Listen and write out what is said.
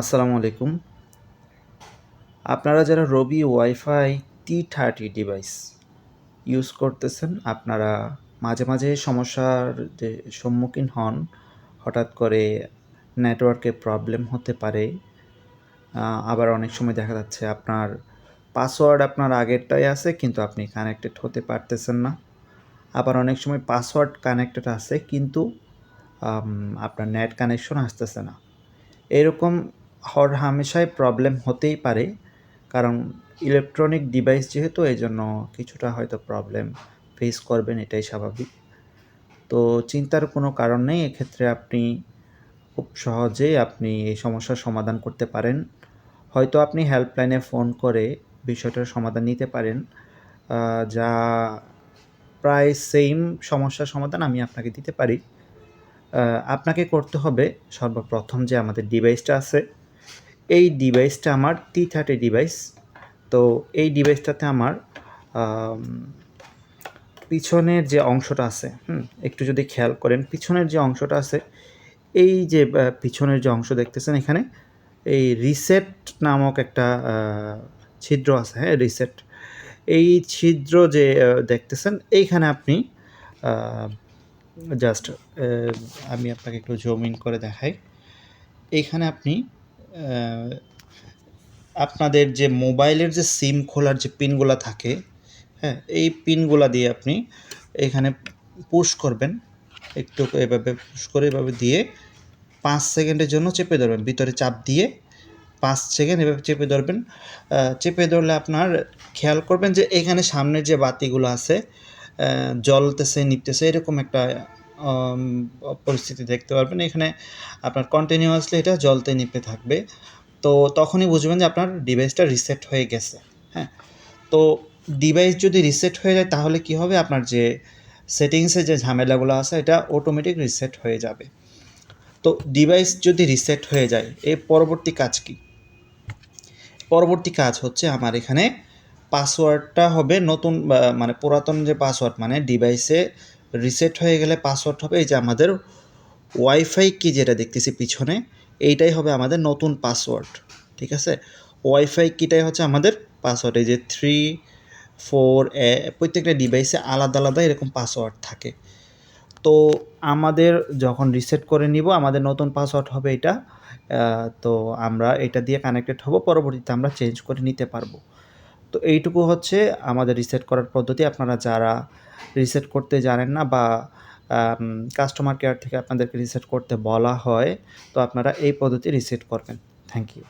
আসসালামু আলাইকুম। আপনারা যারা Robi wifi T thirty device use করতেছেন, আপনারা মাঝে মাঝে সমস্যার যে সম্মুখীন হন, হঠাৎ করে নেটওয়ার্কে প্রবলেম হতে পারে। আবার অনেক সময় দেখা যাচ্ছে আপনার পাসওয়ার্ড আপনার আগেরটাই আছে, কিন্তু আপনি কানেক্টেড হতে পারতেছেন না। আবার অনেক সময় পাসওয়ার্ড কানেক্টেড আছে, কিন্তু আপনার নেট কানেকশন আসতেছে না। এরকম হর হামেশাই প্রবলেম হতেই পারে। কারণ ইলেকট্রনিক ডিভাইস যেহেতু এই জন্য কিছুটা হয়তো প্রবলেম ফেস করবেন, এটাই স্বাভাবিক। তো চিন্তার কোনো কারণ নেই, এক্ষেত্রে আপনি খুব সহজেই আপনি এই সমস্যার সমাধান করতে পারেন। হয়তো আপনি হেল্পলাইনে ফোন করে বিষয়টার সমাধান নিতে পারেন। যা প্রায় সেম সমস্যার সমাধান আমি আপনাকে দিতে পারি। আপনাকে করতে হবে সর্বপ্রথম যে আমাদের ডিভাইসটা আছে এই ডিভাইসটা আমার টি থার্টি ডিভাইস তো এই ডিভাইসটাতে আমার পিছনের যে অংশটা আছে, হুম, একটু যদি খেয়াল করেন, পিছনের যে অংশটা আছে, এই যে পিছনের যে অংশ দেখতেছেন এখানে, এই রিসেট নামক একটা ছিদ্র আছে হ্যাঁ রিসেট। এই ছিদ্র যে দেখতেছেন, এইখানে আপনি জাস্ট আমি আপনাকে একটু জুম ইন করে দেখাই। এইখানে আপনি আপনাদের যে মোবাইলের যে সিম খোলার যে পিনগুলো থাকে হ্যাঁ এই পিনগুলো দিয়ে আপনি এখানে পুশ করবেন। একটু এভাবে পুশ করে এভাবে দিয়ে পাঁচ সেকেন্ডের জন্য চেপে ধরবেন। ভিতরে চাপ দিয়ে পাঁচ সেকেন্ড এভাবে চেপে ধরবেন। চেপে ধরলে আপনার খেয়াল করবেন যে এখানে সামনের যে বাতিগুলো আছে জ্বলতেছে নিপতেছে এরকম একটা পরিস্থিতি দেখতে পারবেন। এখানে আপনার কন্টিনিউয়াসলি এটা জলতে নিপতে থাকবে। তো তখনই বুঝবেন যে আপনার ডিভাইসটা রিসেট হয়ে গেছে। হ্যাঁ? তো ডিভাইস যদি রিসেট হয়ে যায়, তাহলে কি হবে? আপনার যে সেটিংসে যে ঝামেলাগুলো আছে, এটা অটোমেটিক রিসেট হয়ে যাবে। তো ডিভাইস যদি রিসেট হয়ে যায়, এর পরবর্তী কাজ কি? পরবর্তী কাজ হচ্ছে আমার এখানে পাসওয়ার্ডটা হবে নতুন মানে পুরাতন যে পাসওয়ার্ড মানে ডিভাইসে রিসেট হয়ে গেলে পাসওয়ার্ড হবে এই যে আমাদের ওয়াইফাই কি যেটা দেখতেছি পিছনে, এইটাই হবে আমাদের নতুন পাসওয়ার্ড ঠিক আছে? ওয়াইফাই কিটাই হচ্ছে আমাদের পাসওয়ার্ড এই যে থ্রি ফোর প্রত্যেকটা ডিভাইসে আলাদা আলাদা এরকম পাসওয়ার্ড থাকে। তো আমাদের যখন রিসেট করে নিব, আমাদের নতুন পাসওয়ার্ড হবে এটা তো আমরা এটা দিয়ে কানেক্টেড হব, পরবর্তীতে আমরা চেঞ্জ করে নিতে পারব। তো এইটুকু হচ্ছে আমাদের রিসেট করার পদ্ধতি। আপনারা যারা রিসেট করতে জানেন না বা কাস্টমার কেয়ার থেকে আপনাদেরকে রিসেট করতে বলা হয়, তো আপনারা এই পদ্ধতি রিসেট করবেন। Thank you